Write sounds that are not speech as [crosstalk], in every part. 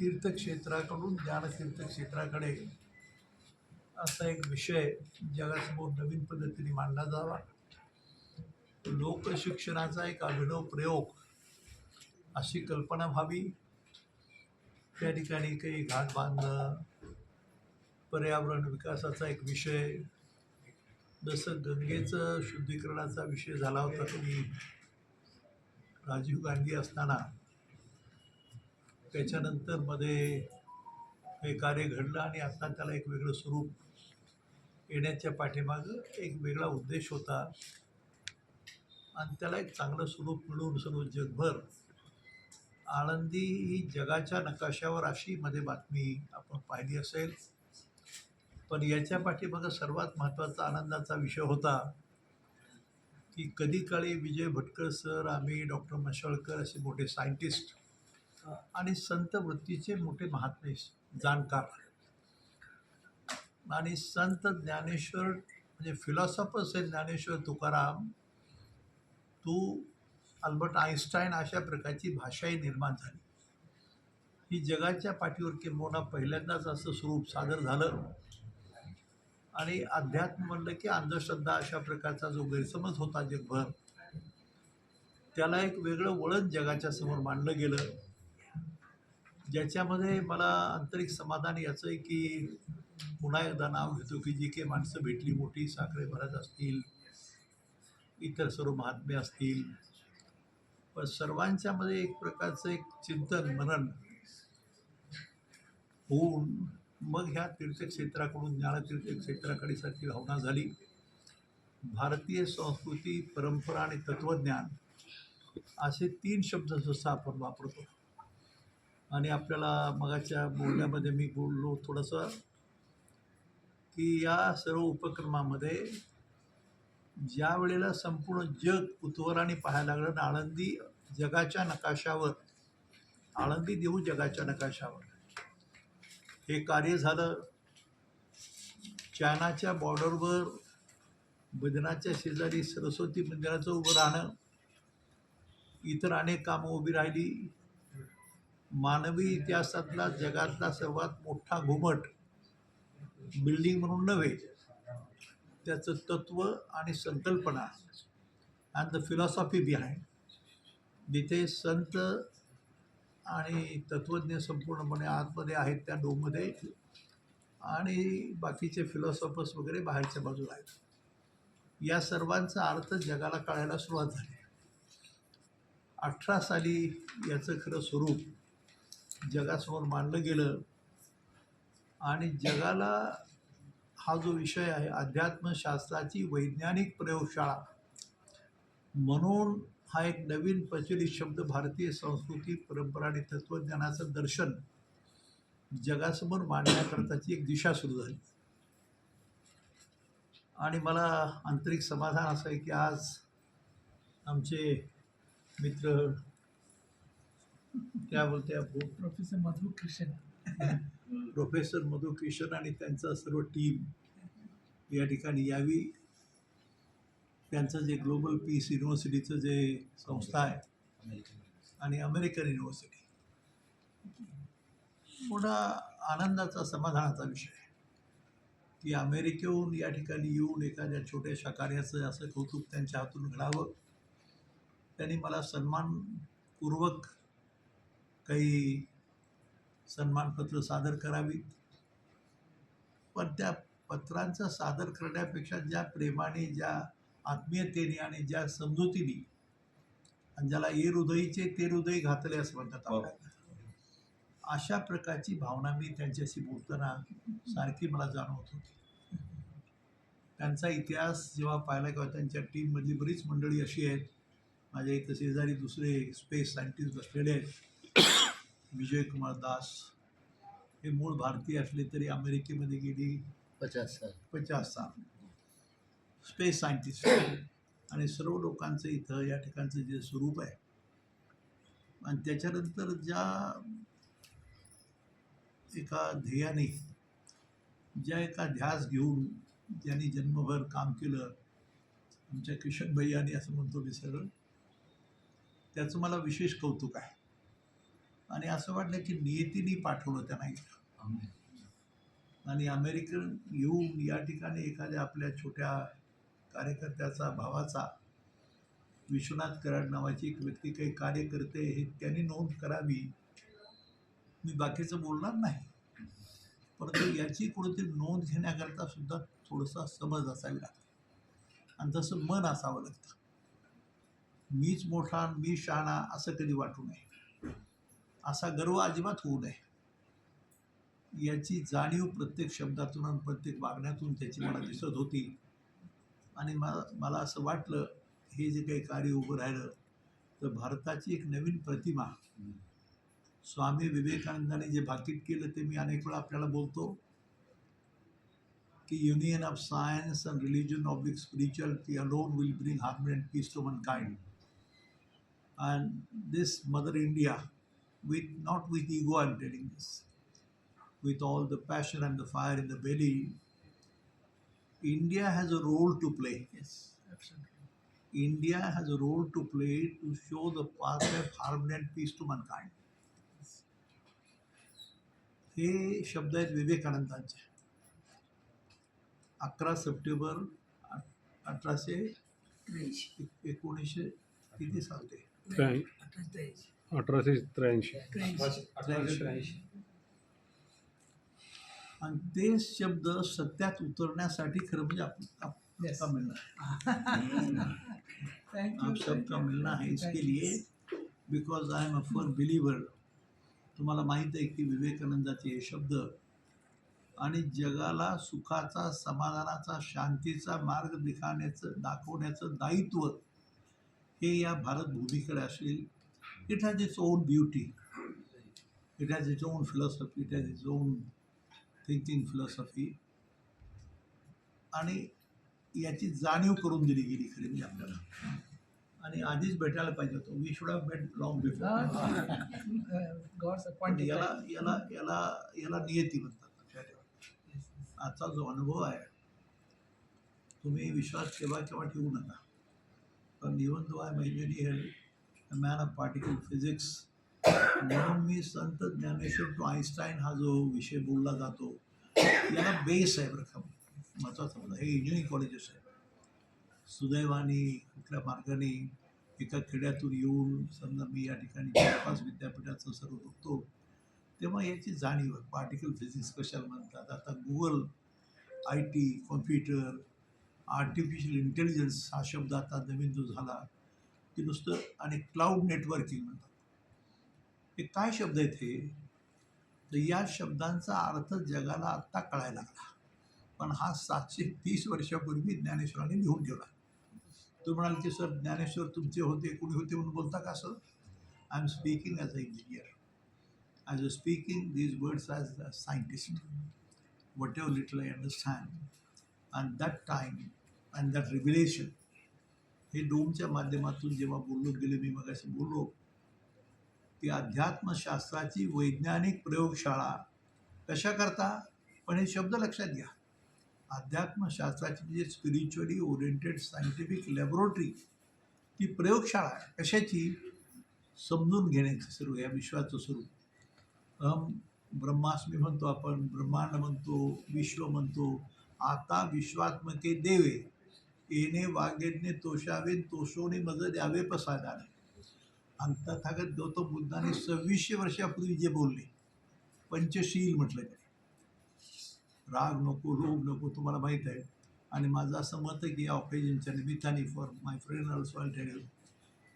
तीर्थक्षेत्राकडून ज्ञानतीर्थक्षेत्राकडे असा एक विषय जगासमोर नवीन पद्धतीने मांडला जावा. लोकशिक्षणाचा एक अभिनव प्रयोग अशी कल्पना व्हावी. त्या ठिकाणी काही घाट बांधणं पर्यावरण विकासाचा एक विषय जसं गंगेचं शुद्धीकरणाचा विषय झाला होता तुम्ही. राजीव गांधी असताना त्याच्यानंतरमध्ये हे कार्य घडलं आणि आता त्याला एक वेगळं स्वरूप येण्याच्या पाठीमागं एक वेगळा उद्देश होता. आणि त्याला एक चांगलं स्वरूप मिळून सर्व जगभर आळंदी ही जगाच्या नकाशावर अशी मध्ये बातमी आपण पाहिली असेल. पण याच्या पाठीमागं सर्वात महत्त्वाचा आनंदाचा विषय होता की कधी काळी विजय भटकर सर आम्ही डॉक्टर मशाळकर असे मोठे सायंटिस्ट आणि संत वृत्तीचे मोठे महात्मे जाणकार. आणि संत ज्ञानेश्वर म्हणजे फिलॉसॉफर्स असेल ज्ञानेश्वर तुकाराम तू अल्बर्ट आईन्स्टाईन अशा प्रकारची भाषाही निर्माण झाली. ही जगाच्या पाठीवर किंबहुना पहिल्यांदाच असं स्वरूप सादर झालं. आणि अध्यात्म म्हणलं की अंधश्रद्धा अशा प्रकारचा जो गैरसमज होता जगभर त्याला एक वेगळं वळण जगाच्या समोर मांडलं गेलं. ज्याच्यामध्ये मला आंतरिक समाधान याचं आहे की पुन्हा एकदा नाव घेतो की जी काही माणसं भेटली मोठी साखरे भरत असतील इतर सर्व महात्मे असतील. पण सर्वांच्यामध्ये एक प्रकारचं एक चिंतन मनन होऊन मग ह्या तीर्थक्षेत्राकडून ज्ञानतीर्थक्षेत्राकडे सारखी भावना झाली. भारतीय संस्कृती परंपरा आणि तत्त्वज्ञान असे तीन शब्द जसं आपण वापरतो. आणि आपल्याला मगाच्या बोलण्यामध्ये मी बोललो थोडंसं की या सर्व उपक्रमामध्ये ज्या वेळेला संपूर्ण जग कुतूहलाने पाहायला लागलं आणि आळंदी जगाच्या नकाशावर आळंदी देऊ जगाच्या नकाशावर हे कार्य झालं. चायनाच्या बॉर्डरवर बदनाच्या शेजारी सरस्वती मंदिराचं उभं राहणं इतर अनेक कामं उभी राहिली. मानवी इतिहासातला जगातला सर्वात मोठा घुमट बिल्डिंग म्हणून नव्हे त्याचं तत्त्व आणि संकल्पना अँड द फिलॉसॉफी बिहाइंड जिथे संत आणि तत्त्वज्ञ संपूर्णपणे आतमध्ये आहेत त्या डोममध्ये आणि बाकीचे फिलॉसॉफर्स वगैरे बाहेरच्या बाजूला आहेत. या सर्वांचा अर्थ जगाला कळायला सुरुवात झाली. अठरा साली याचं खरं स्वरूप जगासमोर मांडलं गेलं. आणि जगाला हा जो विषय आहे अध्यात्मशास्त्राची वैज्ञानिक प्रयोगशाळा म्हणून हा एक नवीन प्रचलित शब्द भारतीय संस्कृती परंपरा आणि तत्त्वज्ञानाचं दर्शन जगासमोर मांडण्याकरताची एक दिशा सुरू झाली. आणि मला आंतरिक समाधान असं आहे की आज आमचे मित्र क्या बोलते आप. वो? प्रोफेसर मधु कृष्ण प्रोफेसर मधु किशन आणि त्यांचा सर्व टीम या ठिकाणी यावी. त्यांचं जे ग्लोबल पीस युनिव्हर्सिटीचं जे संस्था आहे आणि अमेरिकन युनिव्हर्सिटी मोठा आनंदाचा समाधानाचा विषय आहे. की अमेरिकेहून या ठिकाणी येऊन एखाद्या छोट्याशा कार्याचं असं कौतुक त्यांच्या हातून घडावं. त्यांनी मला सन्मानपूर्वक काही सन्मानपत्र सादर करावीत पण त्या पत्रांचं सादर करण्यापेक्षा ज्या प्रेमाने ज्या आत्मीयतेने आणि ज्या समजुतीने आणि ज्याला ए हृदयीचे ते हृदय घातले असं म्हणतात आपल्याला. अशा प्रकारची भावना मी त्यांच्याशी बोलताना सारखी मला जाणवत होती. त्यांचा इतिहास जेव्हा पाहिला किंवा त्यांच्या टीममधली बरीच मंडळी अशी आहेत. माझ्या इथं शेजारी दुसरे स्पेस सायंटिस्ट बसलेले आहेत. विजय कुमार दास हे मूळ भारतीय असले तरी अमेरिकेमध्ये गेली पचास साल. पचास साल. स्पेस सायंटिस्ट आणि सर्व लोकांचं इथं या ठिकाणचं जे स्वरूप आहे. आणि त्याच्यानंतर ज्या एका ध्येयाने ज्या एका ध्यास घेऊन ज्यांनी जन्मभर काम केलं आमच्या किशन भैयानी असं म्हणतो मी सगळं त्याचं मला विशेष कौतुक आहे. आणि असं वाटलं की नियतीने पाठवलं त्यांना इथं. आणि अमेरिकन येऊन या ठिकाणी एखाद्या आपल्या छोट्या कार्यकर्त्याचा भावाचा विश्वनाथ कराड नावाची एक व्यक्ती काही कार्य करते हे त्यांनी नोंद करावी. मी बाकीचं बोलणार नाही. परंतु याची कुठेतरी नोंद घेण्याकरता सुद्धा थोडंसं समज असावी लागते. आणि तसं मन असावं लागतं. मीच मोठा मी शहाणा असं कधी वाटू नये. असा गर्व अजिबात होऊ नये. याची जाणीव प्रत्येक शब्दातून आणि प्रत्येक वागण्यातून त्याची मला दिसत होती. आणि मला मला असं वाटलं हे जे काही कार्य उभं राहिलं तर भारताची एक नवीन प्रतिमा. स्वामी विवेकानंदाने जे भाकीत केलं ते मी अनेक वेळा आपल्याला बोलतो की union of science and religion oblique spirituality alone will bring harmony and peace to mankind and this mother India with not with ego I'm telling this, with all the passion and the fire in the belly, India has a role to play. Yes, absolutely. India has a role to play to show the path of harmony and peace to mankind. हे शब्द आहेत विवेकानंदांचे अकरा September अ- अठराशे त्र्याऐंशी एक- एकोणीसशे किती सालते त्र्याऐं- अठराशे त्र्याऐंशी. अठराशे त्र्याऐंशी. त्र्याऐंशी आणि ते शब्द सत्यात उतरण्यासाठी खरं म्हणजे आप, मिलना. [laughs] सबका मिलना है इसके. लिए because I am a firm believer तुम्हाला माहीत आहे की विवेकानंदाचे हे शब्द आणि जगाला सुखाचा समाधानाचा शांतीचा मार्ग दिखाण्याचं दाखवण्याचं दायित्व हे या भारत भूमीकडे असेल. It has its own beauty it has its own philosophy it has its own thinking philosophy आणि याची जाणीव करून दिली गेली खरी म्हणजे आपल्याला. आणि आधीच भेटायला पाहिजे होतं. We should have met long before याला. याला याला याला नियती म्हणतात. आजचा जो अनुभव आहे तुम्ही विश्वास केव्हा केव्हा ठेवू नका. पण even though I man of particle physics. म्हणून मी संत ज्ञानेश्वर टू आईन्स्टाईन हा जो विषय बोलला जातो याला बेस आहे बरं का. महत्त्वाचा मुद्दा म्हणजे हे इंजिनिअरिंग कॉलेजेस आहे सुदैवाने कुठल्या मार्गाने एका खेड्यातून येऊन समजा मी या ठिकाणी जवळपास विद्यापीठाचं सर्व बघतो तेव्हा याची जाणीव आहे. पार्टिकल फिजिक्स कशाला म्हणतात? आता Google I T computer artificial intelligence हा शब्द आता नवीन जो झाला की नुसतं आणि क्लाउड नेटवर्किंग म्हणतात. हे काय शब्द आहेत हे? तर या शब्दांचा अर्थ जगाला आत्ता कळायला लागला. पण हा सातशे तीस वर्षापूर्वी ज्ञानेश्वरांनी लिहून ठेवला. तुम्ही म्हणाल की सर ज्ञानेश्वर तुमचे होते कुणी होते म्हणून बोलता का sir? I am speaking as a engineer as a speaking these words as a scientist whatever little I understand and that time and that revelation हे डोमच्या माध्यमातून जेव्हा बोललो गेले मी मग बोललो की अध्यात्मशास्त्राची वैज्ञानिक प्रयोगशाळा कशा करता? पण हे शब्द लक्षात घ्या. अध्यात्मशास्त्राची म्हणजे स्पिरिच्युअली ओरिएंटेड सायंटिफिक लॅबोरेटरी ती प्रयोगशाळा आहे. कशाची? समजून घेण्याची स्वरूप या विश्वाचं स्वरूप. अहम ब्रह्मास्मी म्हणतो आपण ब्रह्मांड म्हणतो विश्व म्हणतो आता विश्वात्मके देवे. येणे वागेने तोषावे तोषोने मज द्यावे पसादाने आणि तथागत गौतम बुद्धाने सव्वीसशे वर्षापूर्वी जे बोलले पंचशील म्हटलं त्याने राग नको लोभ नको तुम्हाला माहीत आहे. आणि माझं असं मत आहे की या ऑफेजनच्या निमित्ताने for my friend also I tell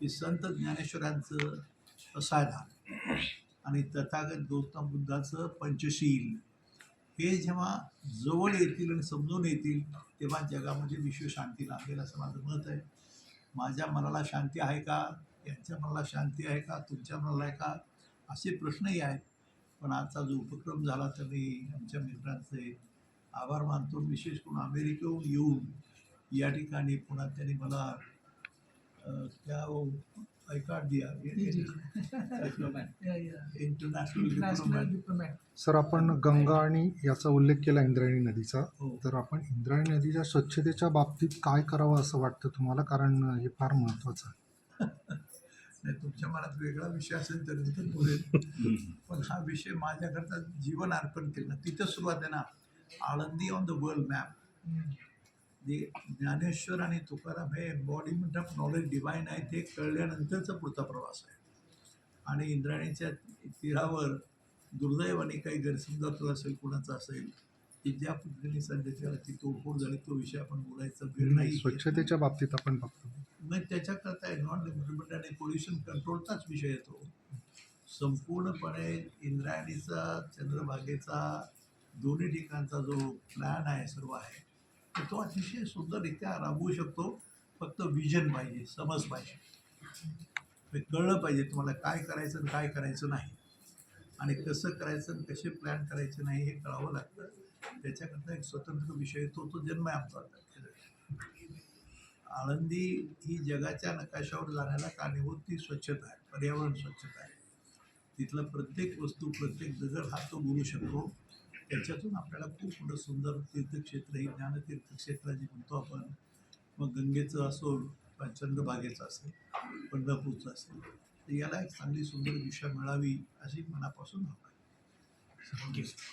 की संत ज्ञानेश्वरांचं असाधान आणि तथागत गौतम बुद्धाचं पंचशील. हे जेव्हा जवळ येतील आणि समजून येतील तेव्हा जगामध्ये विश्वशांती लागेल असं माझं मत आहे. माझ्या मनाला शांती आहे का? यांच्या मनाला शांती आहे का? तुमच्या मनाला आहे का? असे प्रश्नही आहेत. पण आजचा जो उपक्रम झाला तर मी आमच्या मित्रांचे आभार मानतो. विशेष करून अमेरिकेहून येऊन या ठिकाणी पुन्हा त्यांनी मला त्या [laughs] Yeah, yeah. International International diplomat. Sir आपण गंगा आणि याचा उल्लेख केला इंद्रायणी नदीचा. हो. तर आपण इंद्रायणी नदीच्या स्वच्छतेच्या बाबतीत काय करावं असं वाटतं तुम्हाला? कारण हे फार महत्त्वाचं आहे. [laughs] नाही तुमच्या मनात वेगळा विषय असेल तर नंतर बोलेल [laughs] पण हा विषय माझ्याकरता जीवन अर्पण केलं. तिथं सुरुवात आहे ना Alandi on the world map hmm. जे ज्ञानेश्वर आणि तुकाराम हे एम्बॉडीमेंट ऑफ नॉलेज डिवाईन आहे ते कळल्यानंतरचा पुढचा प्रवास आहे. आणि इंद्रायणीच्या तीरावर दुर्दैवाने काही गैरसमजात असेल कुणाचा असेल की ज्या पद्धतीने सध्याच्या ती तोडफोड झाली तो विषय आपण बोलायचा वेळ नाही स्वच्छतेच्या बाबतीत आपण बघतो. मग त्याच्याकरता एन्व्हायरमेंट आणि पोल्युशन कंट्रोलचाच विषय येतो संपूर्णपणे इंद्रायणीचा चंद्रभागेचा दोन्ही ठिकाणचा जो प्लॅन आहे सर्व आहे तो अतिशय सुंदररित्या राबवू शकतो. फक्त विजन पाहिजे समज पाहिजे. हे कळलं पाहिजे तुम्हाला काय करायचं आणि काय करायचं नाही. आणि कसं करायचं आणि कसे प्लॅन करायचे नाही हे कळावं लागतं. त्याच्याकरता एक स्वतंत्र विषय तो तो जन्म आहे आमचा. आळंदी ही जगाच्या नकाशावर जाण्याला कारणीभूत ती स्वच्छता आहे पर्यावरण स्वच्छता आहे. तिथला प्रत्येक वस्तू प्रत्येक दगड हा तो बोलू शकतो. त्याच्यातून आपल्याला खूप मोठं सुंदर तीर्थक्षेत्र ही ज्ञानतीर्थक्षेत्र जी म्हणतो आपण. मग गंगेचं असो चंद्रभागेचं असेल पंढरपूरचं असेल तर याला एक चांगली सुंदर दिशा मिळावी अशी मनापासून हवं आहे.